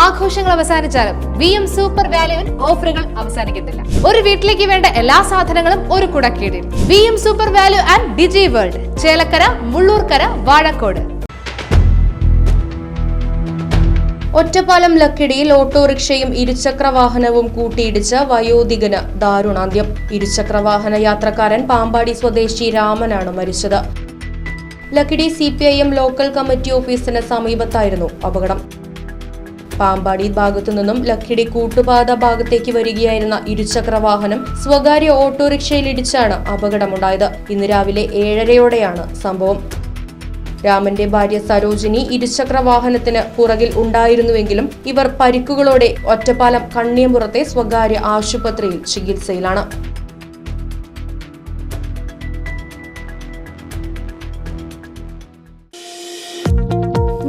ആഘോഷങ്ങൾ അവസാനിച്ചാലും V M super വാല്യുവിൽ ഓഫറുകൾ അവസാനിക്കുന്നില്ല ഒരു വീട്ടിലേക്ക് വേണ്ട എല്ലാ സാധനങ്ങളും ഒരു കുടക്കീടിൽ. V M super value and digi world Chelakkara Mullurkara Vazhakkode. Ottapalam ലക്കിടിയിൽ ഓട്ടോറിക്ഷയും ഇരുചക്ര കൂട്ടിയിടിച്ച വയോധികന് ദാരുണാന്ത്യം. ഇരുചക്ര വാഹന യാത്രക്കാരൻ പാമ്പാടി സ്വദേശി രാമനാണ് മരിച്ചത്. ലക്കിടി സി ലോക്കൽ കമ്മിറ്റി ഓഫീസിന് സമീപത്തായിരുന്നു അപകടം. പാമ്പാടി ഭാഗത്തു നിന്നും ലക്കിടി കൂട്ടുപാത ഭാഗത്തേക്ക് വരികയായിരുന്ന ഇരുചക്ര വാഹനം സ്വകാര്യ ഓട്ടോറിക്ഷയിലിടിച്ചാണ് അപകടമുണ്ടായത്. ഇന്ന് രാവിലെ ഏഴരയോടെയാണ് സംഭവം. രാമന്റെ ഭാര്യ സരോജിനി ഇരുചക്ര വാഹനത്തിന് പുറകിൽ ഉണ്ടായിരുന്നുവെങ്കിലും ഇവർ പരിക്കുകളോടെ ഒറ്റപ്പാലം കണ്ണിയമ്പുറത്തെ സ്വകാര്യ ആശുപത്രിയിൽ ചികിത്സയിലാണ്.